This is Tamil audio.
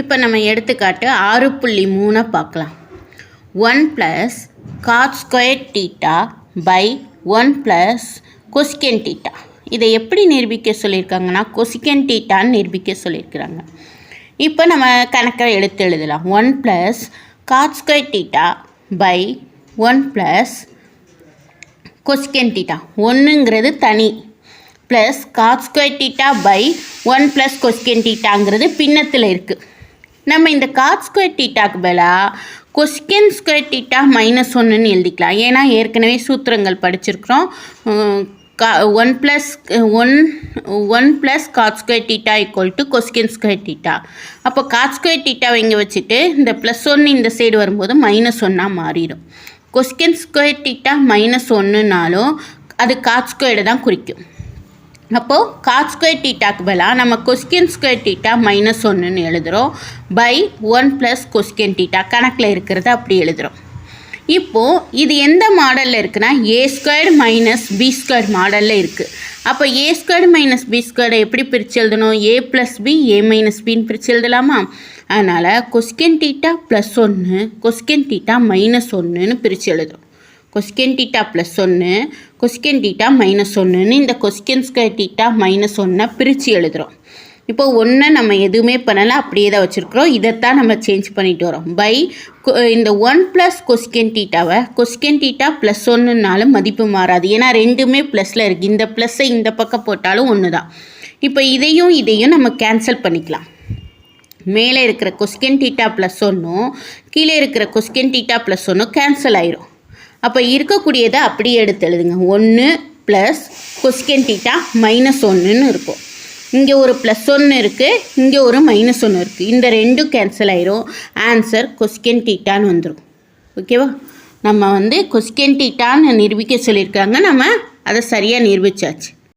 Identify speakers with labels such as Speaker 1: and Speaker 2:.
Speaker 1: இப்போ நம்ம எடுத்துக்காட்டு ஆறு புள்ளி மூணை பார்க்கலாம். One plus cot square theta by one plus cosecant theta இதை எப்படி நிரூபிக்க சொல்லியிருக்காங்கன்னா கொசிக்கன் டீட்டான்னு நிரூபிக்க சொல்லியிருக்கிறாங்க. இப்போ நம்ம கணக்கை எடுத்து எழுதலாம். One plus cot square theta by one plus cosecant theta ஒன்றுங்கிறது தனி. Plus cot square theta by one plus cosecant டீட்டாங்கிறது பின்னத்தில் இருக்குது நம்ம இந்த காட் ஸ்கொயர் டீட்டாக்கு பதிலாக கொசிக்கன் ஸ்கொயர் டீட்டா மைனஸ் ஒன்றுன்னு எழுதிக்கலாம். ஏன்னா ஏற்கனவே சூத்திரங்கள் படிச்சிருக்கிறோம். கா one plus one one plus cot square theta equal to cosec square theta அப்போ காட் ஸ்கொயர் டீட்டாவை இங்கே வச்சுட்டு இந்த ப்ளஸ் ஒன்று இந்த சைடு வரும்போது மைனஸ் ஒன்னாக மாறிடும். கொஸ்கின் ஸ்கொயர் டீட்டா மைனஸ் ஒன்றுனாலும் அது காட் ஸ்கொயர்டு தான் குறிக்கும். அப்போது காட் ஸ்கொயர் டீட்டாக்கு பதிலாக நம்ம கொஸ்கின் ஸ்கொயர் டீட்டா மைனஸ் ஒன்றுன்னு எழுதுகிறோம் by one plus cosec theta கணக்கில் இருக்கிறத அப்படி எழுதுகிறோம் இப்போது இது எந்த மாடலில் இருக்குன்னா A squared minus B squared மாடலில் இருக்குது அப்போ ஏ ஸ்கொயர்டு மைனஸ் பி ஸ்கொயர்டை எப்படி பிரித்து எழுதணும்? A plus B A minus பின்னு பிரித்து எழுதலாமா? அதனால் கொஸ்கின் டீட்டா ப்ளஸ் ஒன்று கொஸ்கின் டீட்டா மைனஸ் ஒன்றுன்னு பிரித்து எழுதுறோம். கொஸ்கின் டீட்டா ப்ளஸ் ஒன்று கொஸ்கின் டீட்டா மைனஸ் ஒன்றுன்னு இந்த கொஸ்கின் ஸ்கொயர் டீட்டா மைனஸ் ஒன்றை பிரித்து எழுதுகிறோம் இப்போ ஒன்றை நம்ம எதுவுமே பண்ணலை அப்படியே தான் வச்சுருக்குறோம். இதைத்தான் நம்ம சேஞ்ச் பண்ணிட்டு வரோம். பை இந்த ஒன் ப்ளஸ் கொஸ்கின் டீட்டாவை கொஸ்கின் டீட்டா ப்ளஸ் ஒன்றுனாலும் மதிப்பு மாறாது. ஏன்னா ரெண்டுமே ப்ளஸில் இருக்குது இந்த ப்ளஸ்ஸை இந்த பக்கம் போட்டாலும் ஒன்று தான். இப்போ இதையும் இதையும் நம்ம கேன்சல் பண்ணிக்கலாம். மேலே இருக்கிற கொஸ்கின் டீட்டா ப்ளஸ் ஒன்றும் கீழே இருக்கிற கொஸ்கின் டீட்டா ப்ளஸ் ஒன்றும் கேன்சல் ஆயிரும். அப்போ இருக்கக்கூடியதை அப்படியே எடுத்து எழுதுங்க. ஒன்று ப்ளஸ் கொஸ்கின் டீட்டா மைனஸ் ஒன்றுன்னு இருக்கும். இங்கே ஒரு ப்ளஸ் ஒன்று இருக்குது இங்கே ஒரு மைனஸ் ஒன்று இருக்குது இந்த ரெண்டும் கேன்சல் ஆயிரும். ஆன்சர் கொஸ்கின் டீட்டான்னு வந்துடும் ஓகேவா நம்ம வந்து கொஸ்கின் டீட்டான்னு நிரூபிக்க சொல்லியிருக்காங்க. நம்ம அதை சரியாக நிரூபிச்சாச்சு.